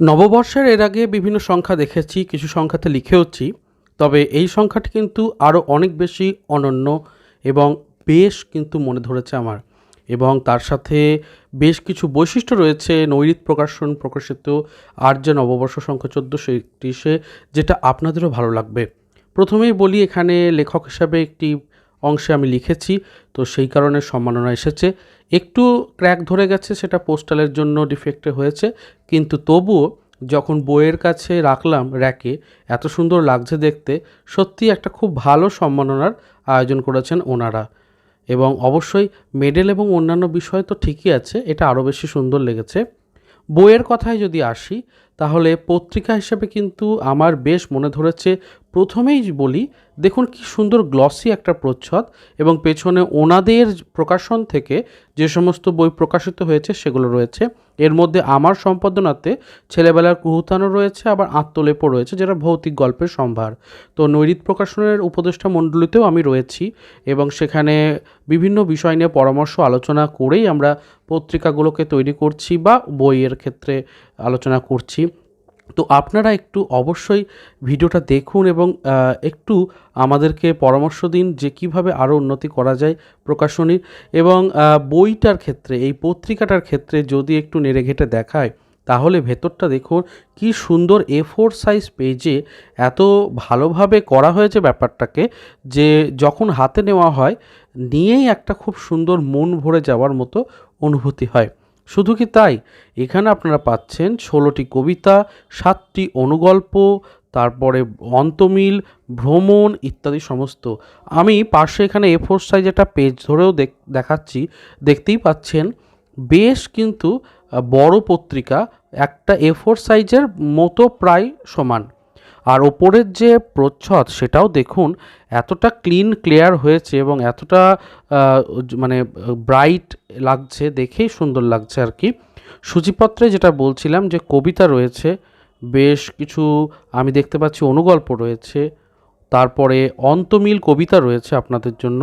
নববর্ষের এর আগে বিভিন্ন সংখ্যা দেখেছি, কিছু সংখ্যাতে লিখেওছি, তবে এই সংখ্যাটি কিন্তু আরও অনেক বেশি অনন্য এবং বেশ কিন্তু মনে ধরেছে আমার। এবং তার সাথে বেশ কিছু বৈশিষ্ট্য রয়েছে, নৈরিত প্রকাশন প্রকাশিত আর যে নববর্ষ সংখ্যা চোদ্দোশো একত্রিশে, যেটা আপনাদেরও ভালো লাগবে। প্রথমেই বলি এখানে লেখক হিসাবে একটি অংশে আমি লিখেছি, তো সেই কারণে সম্মাননা এসেছে। একটু ক্র্যাক ধরে গেছে, সেটা পোস্টালের জন্য ডিফেক্টে হয়েছে। কিন্তু তবুও যখন বইয়ের কাছে রাখলাম র্যাকে এত সুন্দর লাগছে দেখতে সত্যি একটা খুব ভালো সম্মাননার আয়োজন করেছেন ওনারা। এবং অবশ্যই মেডেল এবং অন্যান্য বিষয় তো ঠিকই আছে, এটা আরও বেশি সুন্দর লেগেছে। বইয়ের কথায় যদি আসি তাহলে পত্রিকা হিসেবে কিন্তু আমার বেশ মনে ধরেছে। প্রথমেই বলি, দেখুন কি সুন্দর গ্লসি একটা প্রচ্ছদ এবং পেছনে ওনাদের প্রকাশন থেকে যে সমস্ত বই প্রকাশিত হয়েছে সেগুলো রয়েছে। এর মধ্যে আমার সম্পাদনাতে ছেলেবেলার কুহুতানো রয়েছে, আবার আত্মলেপও রয়েছে, যেটা ভৌতিক গল্পের সম্ভার। তো নৈরিত প্রকাশনের উপদেষ্টা মণ্ডলীতেও আমি রয়েছি এবং সেখানে বিভিন্ন বিষয় নিয়ে পরামর্শ, আলোচনা করেই আমরা পত্রিকাগুলোকে তৈরি করছি বা বইয়ের ক্ষেত্রে আলোচনা করছি। তো আপনারা একটু অবশ্যই ভিডিওটা দেখুন এবং একটু আমাদেরকে পরামর্শ দিন যে কীভাবে আরও উন্নতি করা যায় প্রকাশনীর এবং বইটার ক্ষেত্রে, এই পত্রিকাটার ক্ষেত্রে যদি একটু নেড়ে ঘেটে দেখায়, তাহলে ভেতরটা দেখুন কি সুন্দর এ ফোর সাইজ পেজে এত ভালোভাবে করা হয়েছে ব্যাপারটাকে যে যখন হাতে নেওয়া হয়, নিয়েই একটা খুব সুন্দর মন ভরে যাওয়ার মতো অনুভূতি হয়। শুধু কি তাই? এখানে আপনারা পাচ্ছেন ষোলোটি কবিতা, সাতটি অনুগল্প, তারপরে অন্তমিল, ভ্রমণ ইত্যাদি সমস্ত। আমি পাশে এখানে এ ফোর সাইজ একটা পেজ ধরেও দেখ- দেখাচ্ছি, দেখতেই পাচ্ছেন, বেশ কিন্তু বড় পত্রিকা, একটা এ ফোর সাইজের মতো প্রায় সমান। আর ওপরের যে প্রচ্ছদ সেটাও দেখুন, এতটা ক্লিন, ক্লিয়ার হয়েছে এবং এতটা মানে ব্রাইট লাগছে, দেখেই সুন্দর লাগছে আর কি। সূচিপত্রে যেটা বলছিলাম যে কবিতা রয়েছে, বেশ কিছু আমি দেখতে পাচ্ছি অনুগল্প রয়েছে, তারপরে অন্তমিল কবিতা রয়েছে আপনাদের জন্য,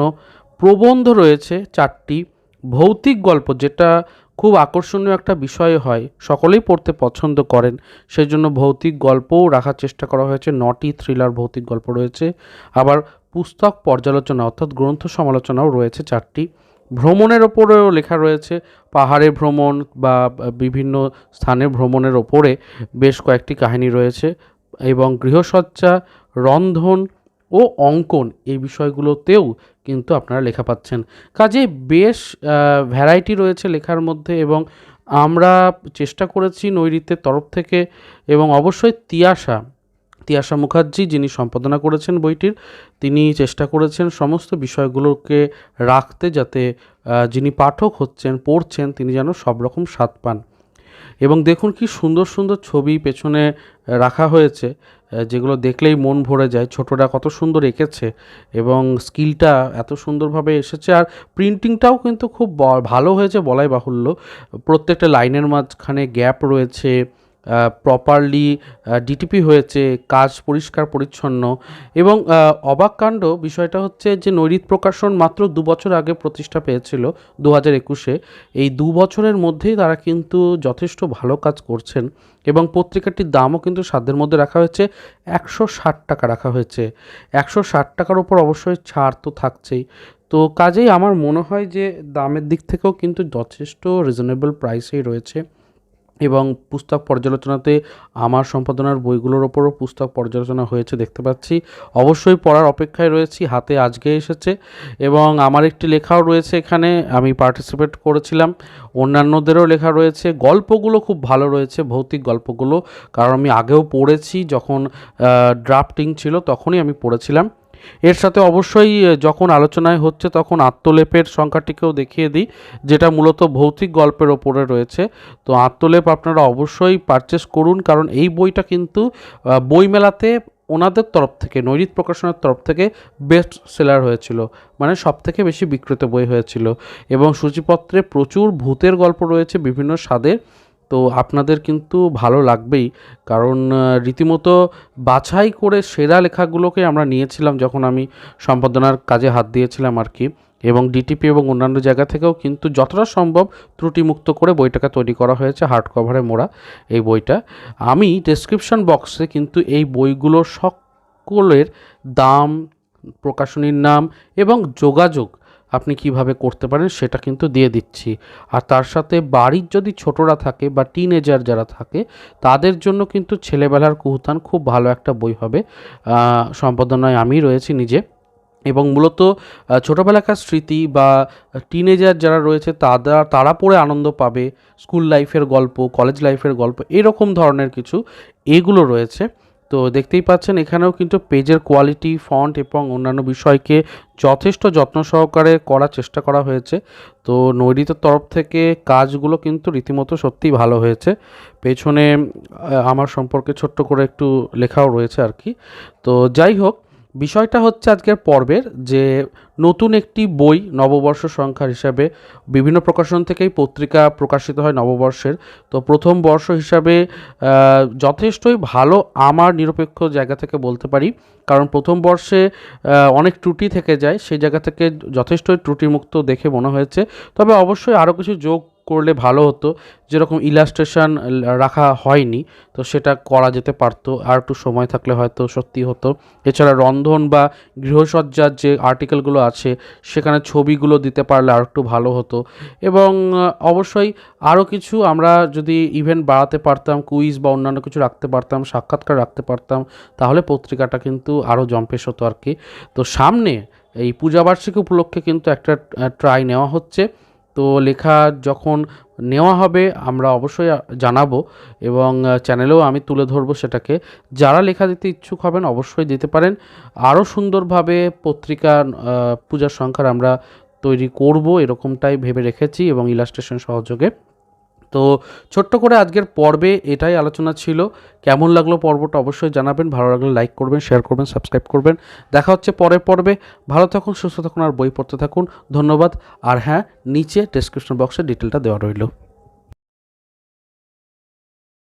প্রবন্ধ রয়েছে চারটি, ভৌতিক গল্প যেটা খুব আকর্ষণীয় একটা বিষয় হয়। সকলেই পড়তে পছন্দ করেন। সেই জন্য ভৌতিক গল্পও রাখার চেষ্টা করা হয়েছে। নটি থ্রিলার ভৌতিক গল্প রয়েছে। আবার পুস্তক পর্যালোচনা অর্থাৎ গ্রন্থ সমালোচনাও রয়েছে চারটি। ভ্রমণের ওপরেও লেখা রয়েছে। পাহাড়ে ভ্রমণ বা বিভিন্ন স্থানে ভ্রমণের ওপরে বেশ কয়েকটি কাহিনী রয়েছে এবং গৃহসজ্জা, রন্ধন ও অঙ্কন এই বিষয়গুলোতেও কিন্তু আপনারা লেখা পাচ্ছেন। কাজে বেশ ভ্যারাইটি রয়েছে লেখার মধ্যে এবং আমরা চেষ্টা করেছি নৈরিত্যের তরফ থেকে এবং অবশ্যই তিয়াশা তিয়াশা মুখার্জি যিনি সম্পাদনা করেছেন বইটির, তিনি চেষ্টা করেছেন সমস্ত বিষয়গুলোকে রাখতে যাতে যিনি পাঠক হচ্ছেন, পড়ছেন, তিনি যেন সব রকম স্বাদ পান। এবং দেখুন কি সুন্দর সুন্দর ছবি পেছনে রাখা হয়েছে। যেগুলো দেখলেই মন ভরে যায়। ছোটরা কত সুন্দর এঁকেছে এবং স্কিলটা এত সুন্দরভাবে এসেছে। আর প্রিন্টিংটাও কিন্তু খুব ভালো হয়েছে বলাই বাহুল্য। প্রত্যেকটা লাইনের মাঝখানে গ্যাপ রয়েছে। প্রপারলি ডিটিপি হয়েছে, কাজ পরিষ্কার, পরিচ্ছন্ন এবং অবাক কাণ্ড বিষয়টা হচ্ছে যে নৈরিত প্রকাশন মাত্র দু বছর আগে প্রতিষ্ঠা পেয়েছিল দু হাজার একুশে। এই দু বছরের মধ্যেই তারা কিন্তু যথেষ্ট ভালো কাজ করছেন এবং পত্রিকাটির দামও কিন্তু সাধ্যের মধ্যে রাখা হয়েছে, একশো ষাট টাকা রাখা হয়েছে। একশো ষাট টাকার উপর অবশ্যই ছাড় তো থাকছেই। তো কাজেই আমার মনে হয় যে দামের দিক থেকেও কিন্তু যথেষ্ট রিজনেবল প্রাইসেই রয়েছে। এবং পুস্তক পর্যালোচনাতে আমার সম্পাদনার বইগুলোর ওপরও পুস্তক পর্যালোচনা হয়েছে, দেখতে পাচ্ছি। অবশ্যই পড়ার অপেক্ষায় রয়েছি, হাতে আজকে এসেছে এবং আমার একটি লেখাও রয়েছে এখানে, আমি পার্টিসিপেট করেছিলাম। অন্যান্যদেরও লেখা রয়েছে, গল্পগুলো খুব ভালো রয়েছে, ভৌতিক গল্পগুলো, কারণ আমি আগেও পড়েছি, যখন ড্রাফটিং ছিল, তখনই আমি পড়েছিলাম। এর সাথে অবশ্যই যখন আলোচনায় হচ্ছে তখন আত্মলেপের সংখ্যাটিকেও দেখিয়ে দিই, যেটা মূলত ভৌতিক গল্পের ওপরে রয়েছে। তো আত্মলেপ আপনারা অবশ্যই পারচেস করুন, কারণ এই বইটা কিন্তু বইমেলাতে ওনাদের তরফ থেকে, নৈরিত প্রকাশনের তরফ থেকে বেস্ট সেলার হয়েছিল মানে সব থেকে বেশি বিক্রিত বই হয়েছিল। এবং সূচিপত্রে প্রচুর ভূতের গল্প রয়েছে, বিভিন্ন স্বাদের। তো আপনাদের কিন্তু ভালো লাগবেই। কারণ রীতিমতো বাছাই করে সেরা লেখাগুলোকে আমরা নিয়েছিলাম যখন আমি সম্পাদনার কাজে হাত দিয়েছিলাম আর কি। এবং ডিটিপি এবং অন্যান্য জায়গা থেকেও কিন্তু যতটা সম্ভব ত্রুটিমুক্ত করে বইটাকে তৈরি করা হয়েছে হার্ড কভারে মোড়া এই বইটা। আমি ডেসক্রিপশন বক্সে কিন্তু এই বইগুলো সকলের দাম, প্রকাশনীর নাম এবং যোগাযোগ আপনি কীভাবে করতে পারেন সেটা কিন্তু দিয়ে দিচ্ছি। আর তার সাথে বাড়ির যদি ছোটরা থাকে বা টিনেজার যারা থাকে, তাদের জন্য কিন্তু ছেলেবেলার কুহুতান খুব ভালো একটা বই হবে। সম্পাদনায় আমি রয়েছি নিজে। এবং মূলত ছোটোবেলাকার স্মৃতি বা টিনেজার যারা রয়েছে তারা তারা পড়ে আনন্দ পাবে। স্কুল লাইফের গল্প, কলেজ লাইফের গল্প, এরকম ধরনের কিছু এগুলো রয়েছে। তো দেখতেই পাচ্ছেন, এখানেও কিন্তু পেজের কোয়ালিটি ফন্ট এবং অন্যান্য বিষয়কে যথেষ্ট যত্ন সহকারে করার চেষ্টা করা হয়েছে। তো নৈরিতের তরফ থেকে কাজগুলো কিন্তু রীতিমতো সত্যিই ভালো হয়েছে। পেছনে আমার সম্পর্কে ছোট্ট করে একটু লেখাও রয়েছে আর কি। তো যাই হোক বিষয়টা হচ্ছে আজকের পর্বের যে নতুন একটি বই নববর্ষ সংখ্যার হিসাবে বিভিন্ন প্রকাশন থেকেই পত্রিকা প্রকাশিত হয় নববর্ষের। তো প্রথম বর্ষ হিসাবে যথেষ্টই ভালো আমার নিরপেক্ষ জায়গা থেকে বলতে পারি। কারণ প্রথম বর্ষে অনেক ত্রুটি থেকে যায়, সেই জায়গা থেকে যথেষ্টই ত্রুটিমুক্ত দেখে মনে হয়েছে। তবে অবশ্যই আরও কিছু যোগ করলে ভালো হতো। যেরকম ইলাস্ট্রেশন রাখা হয়নি, তো সেটা করা যেতে পারতো। আর একটু সময় থাকলে হয়তো সত্যি হতো। এছাড়া রন্ধন বা গৃহসজ্জার যে আর্টিকেলগুলো আছে, সেখানে ছবিগুলো দিতে পারলে আর একটু ভালো হতো। এবং অবশ্যই আরও কিছু আমরা যদি ইভেন্ট বাড়াতে পারতাম কুইজ বা অন্যান্য কিছু রাখতে পারতাম, সাক্ষাৎকার রাখতে পারতাম, তাহলে পত্রিকাটা কিন্তু আরও জম্পেশ হতো আর কি। তো সামনে এই পূজাবার্ষিকী উপলক্ষে কিন্তু একটা ট্রাই নেওয়া হচ্ছে। তো লেখা যখন নেওয়া হবে, আমরা অবশ্যই জানাব এবং চ্যানেলেও আমি তুলে ধরবো সেটাকে। যারা লেখা দিতে ইচ্ছুক হবেন, অবশ্যই দিতে পারেন। আরও সুন্দরভাবে পত্রিকা পূজার সংখ্যার আমরা তৈরি করব, এরকমটাই ভেবে রেখেছি এবং ইলাস্ট্রেশন সহযোগে। তো ছোট্ট করে আজকের পর্বে এটাই আলোচনা ছিল। কেমন লাগল পর্বটা অবশ্যই জানাবেন। ভালো লাগলে লাইক করবেন শেয়ার করবেন সাবস্ক্রাইব করবেন। দেখা হচ্ছে পরের পর্বে। ভালো থাকুন, সুস্থ থাকুন আর বই পড়তে থাকুন। ধন্যবাদ। আর হ্যাঁ নিচে ডেসক্রিপশন বক্সে ডিটেলটা দেওয়া রইল।